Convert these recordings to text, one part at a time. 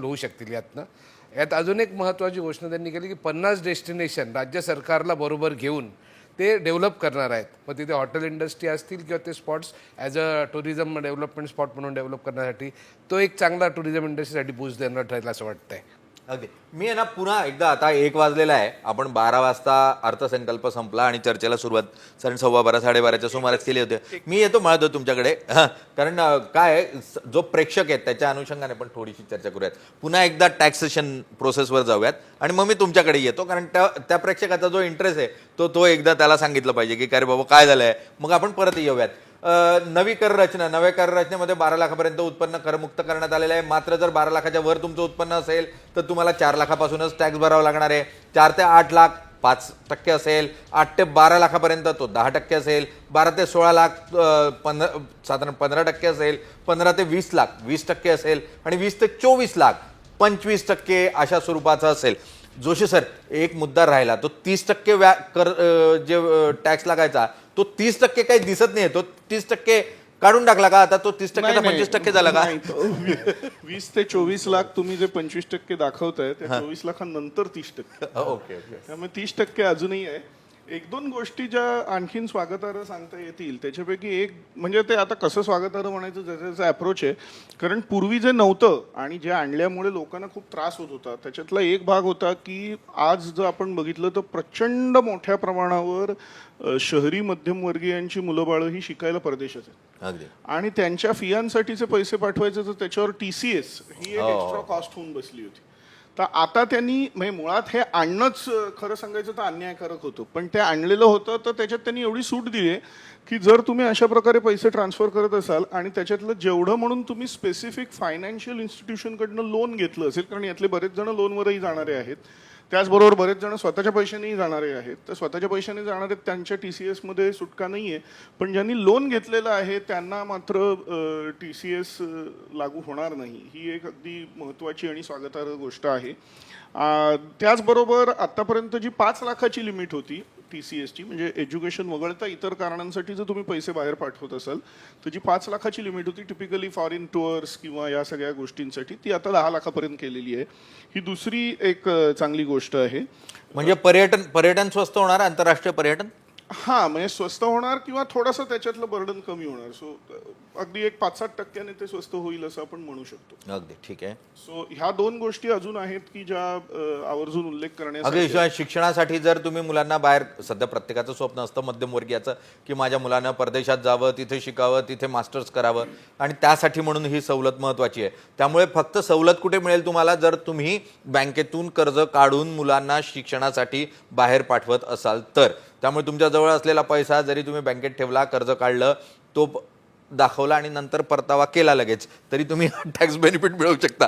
होऊ शकतील यातनं. यात अजून एक महत्त्वाची घोषणा त्यांनी केली की पन्नास डेस्टिनेशन राज्य सरकारला बरोबर घेऊन ते डेव्हलप करणार आहेत. मग तिथे हॉटेल इंडस्ट्री असतील किंवा ते spots as a tourism development spot म्हणून डेव्हलप करण्यासाठी तो एक चांगला टुरिझम इंडस्ट्रीसाठी बूज देणार ठरेल असं वाटतंय. अगदी. मी आहे ना पुन्हा एकदा आता एक वाजलेला आहे. आपण बारा वाजता अर्थसंकल्प संपला आणि चर्चेला सुरुवात साडे सव्वा बारा साडेबाराच्या सुमारास केली होती. मी येतो म्हणतो तुमच्याकडे. कारण काय आहे, जो प्रेक्षक आहेत त्याच्या अनुषंगाने पण थोडीशी चर्चा करूयात. पुन्हा एकदा टॅक्सेशन प्रोसेसवर जाऊयात. आणि मग मी तुमच्याकडे येतो. कारण त्या त्या प्रेक्षकाचा जो इंटरेस्ट आहे तो तो एकदा त्याला सांगितलं पाहिजे की काय रे बाबा काय झालं आहे मग आपण परत येऊयात. नवी कर रचना नव्या कर रचनेमध्ये बारा लाखापर्यंत उत्पन्न करमुक्त करण्यात आलेलं आहे. मात्र जर बारा लाखाच्या वर तुमचं उत्पन्न असेल तर तुम्हाला चार लाखापासूनच टॅक्स भरावा लागणार आहे. चार ते आठ लाख पाच टक्के असेल. आठ ते बारा लाखापर्यंत तो दहा टक्के असेल. बारा ते सोळा लाख पंधरा साधारण पंधरा टक्के असेल. पंधरा ते वीस लाख वीस टक्के असेल. आणि वीस ते चोवीस लाख पंचवीस टक्के अशा स्वरूपाचं असेल. जोशी सर एक मुद्दा राहिला. तो तीस टक्के व्या कर जे टॅक्स लागायचा तो तीस टक्के काही दिसत नाही. तो तीस टक्के काढून टाकला का? आता तो तीस टक्के पंचवीस टक्के झाला का? तो वीस ते चोवीस लाख तुम्ही जे पंचवीस टक्के दाखवताय त्या चोवीस लाखांनंतर तीस टक्के. Okay okay. त्यामुळे तीस टक्के अजूनही आहे. एक दोन गोष्टी ज्या आणखीन स्वागतार्ह सांगता येतील त्याच्यापैकी एक म्हणजे ते आता कसं स्वागतार्ह म्हणायचं त्याचा अप्रोच आहे. कारण पूर्वी जे नव्हतं आणि जे आणल्यामुळे लोकांना खूप त्रास होत होता त्याच्यातला एक भाग होता की आज जर आपण बघितलं तर प्रचंड मोठ्या प्रमाणावर शहरी मध्यमवर्गीयांची मुलं बाळं ही शिकायला परदेशात आहेत. आणि त्यांच्या फियांसाठीचे पैसे पाठवायचे तर त्याच्यावर टी सी एस ही एक एक्स्ट्रा कॉस्ट होऊन बसली होती. तर आता त्यांनी म्हणजे मुळात हे आणणंच खरं सांगायचं तर अन्यायकारक होतं. पण ते आणलेलं होतं तर त्याच्यात त्यांनी एवढी सूट दिली आहे की जर तुम्ही अशा प्रकारे पैसे ट्रान्सफर करत असाल आणि त्याच्यातलं जेवढं म्हणून तुम्ही स्पेसिफिक फायनान्शियल इन्स्टिट्यूशनकडनं लोन घेतलं असेल कारण यातले बरेच जण लोनवरही जाणारे आहेत त्याचबरोबर बरेच जण स्वतःच्या पैशानेही जाणारे आहेत. तर स्वतःच्या पैशाने जाणारे त्यांच्या टी सी एसमध्ये सुटका नाही आहे पण ज्यांनी लोन घेतलेलं आहे त्यांना मात्र टी सी एस लागू होणार नाही. ही एक अगदी महत्त्वाची आणि स्वागतार्ह गोष्ट आहे. त्याचबरोबर आत्तापर्यंत जी पाच लाखाची लिमिट होती टी सी एसची म्हणजे एज्युकेशन वगळता इतर कारणांसाठी जर तुम्ही पैसे बाहेर पाठवत असाल तर जी पाच लाखाची लिमिट होती टिपिकली फॉरेन टूअर्स किंवा या सगळ्या गोष्टींसाठी ती आता दहा लाखापर्यंत केलेली आहे. ही दुसरी एक चांगली गोष्ट आहे. म्हणजे पर्यटन पर्यटन स्वस्त होणार आंतरराष्ट्रीय पर्यटन? हा म्हणजे स्वस्त होणार किंवा थोडंसं त्याच्यातलं बर्डन कमी होणार. सो अगदी एक पाच सात टक्क्याने ते स्वस्त होईल असं आपण म्हणू शकतो. अगदी ठीक आहे. सो ह्या दोन गोष्टी अजून आहेत की ज्या आवर्जून उल्लेख शिवाय शिक्षणासाठी जर तुम्ही मुलांना बाहेर सध्या प्रत्येकाचं स्वप्न असतं मध्यमवर्गीयाचं की माझ्या मुलानं परदेशात जावं तिथे शिकावं तिथे मास्टर्स करावं. आणि त्यासाठी म्हणून ही सवलत महत्त्वाची आहे. त्यामुळे फक्त सवलत कुठे मिळेल तुम्हाला? जर तुम्ही बँकेतून कर्ज काढून मुलांना शिक्षणासाठी बाहेर पाठवत असाल तर. त्यामुळे तुमच्याजवळ असलेला पैसा जरी तुम्ही बँकेत ठेवला कर्ज काढलं तो प- दाखवला आणि नंतर परतावा केला लगेच. तरी तुम्ही टॅक्स बेनिफिट मिळवू शकता.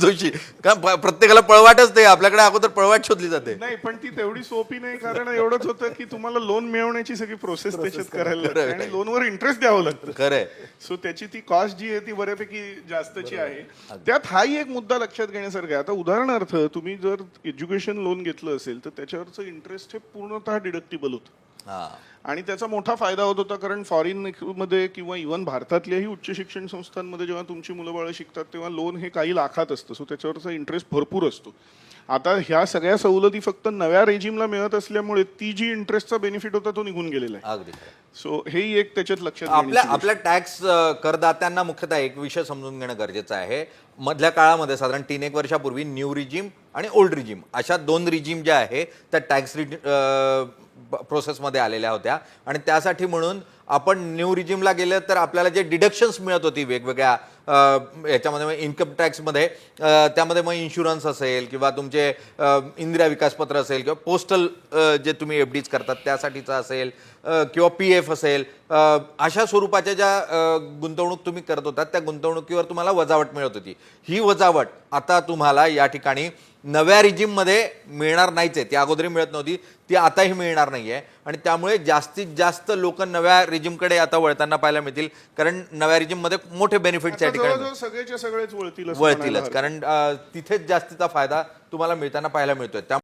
जोशी का प्रत्येकाला पळवाटच ते आपल्याकडे अगोदर पळवाट शोधली जाते. नाही पण ती तेवढी सोपी नाही कारण एवढंच होतं की तुम्हाला लोन मिळवण्याची सगळी प्रोसेस त्याच्यात करायला लागते. आणि लोनवर इंटरेस्ट द्यावं लागतं. खरंय. सो त्याची ती कॉस्ट जी आहे ती बऱ्यापैकी जास्तची आहे. त्यात हाही एक मुद्दा लक्षात घेण्यासारखा आहे. आता उदाहरणार्थ तुम्ही जर एज्युकेशन लोन घेतलं असेल तर त्याच्यावरचं इंटरेस्ट हे पूर्णतः डिडक्टिबल होतं. आणि त्याचा मोठा फायदा होत होता कारण फॉरेन मध्ये किंवा इव्हन भारतातल्याही उच्च शिक्षण संस्थांमध्ये जेव्हा तुमची मुलं बाळं शिकतात तेव्हा लोन हे काही लाखात असतं. सो त्याच्यावरचा इंटरेस्ट भरपूर असतो. आता ह्या सगळ्या सवलती फक्त नव्या रेजिमला मिळत असल्यामुळे ती जी इंटरेस्टचा बेनिफिट होता तो निघून गेलेला आहे. सो हेही एक त्याच्यात लक्षात आपल्या आपल्या टॅक्स करदात्यांना मुख्यतः एक विषय समजून घेणं गरजेचं आहे. मधल्या काळामध्ये साधारण तीन एक वर्षापूर्वी न्यू रिजिम आणि ओल्ड रिजिम अशा दोन रिजिम ज्या आहे त्या टॅक्स प्रोसेसमध्ये आलेल्या होत्या. आणि त्यासाठी म्हणून आपण न्यू रिजिमला गेलं तर आपल्याला जे डिडक्शन्स मिळत होती वेगवेगळ्या याच्यामध्ये याच्यामध्ये इन्कम टॅक्समध्ये त्यामध्ये मग इन्शुरन्स असेल किंवा तुमचे इंदिरा विकासपत्र असेल किंवा पोस्टल जे तुम्ही एफ डीज करतात त्यासाठीचं असेल किंवा पी एफ असेल अशा स्वरूपाच्या ज्या गुंतवणूक तुम्ही करत होतात त्या गुंतवणुकीवर तुम्हाला वजावट मिळत होती. ही वजावट आता तुम्हाला या ठिकाणी नव्या रिजिममध्ये मिळणार नाहीच आहे. ती अगोदरी मिळत नव्हती ती आताही मिळणार नाही आहे आणि त्यामुळे जास्तीत जास्त लोक नव्या रिजिमकडे आता वळताना पाहायला मिळतील. कारण नव्या रिजिममध्ये मोठे बेनिफिट्स आहेत ठिकाणी जवळजवळ सगळेच्या सगळेच वळतील असं म्हणायला वळतीलच. हरकत कारण अ, तिथेच जास्तीचा फायदा तुम्हाला मिळताना पाहायला मिळतोय. त्या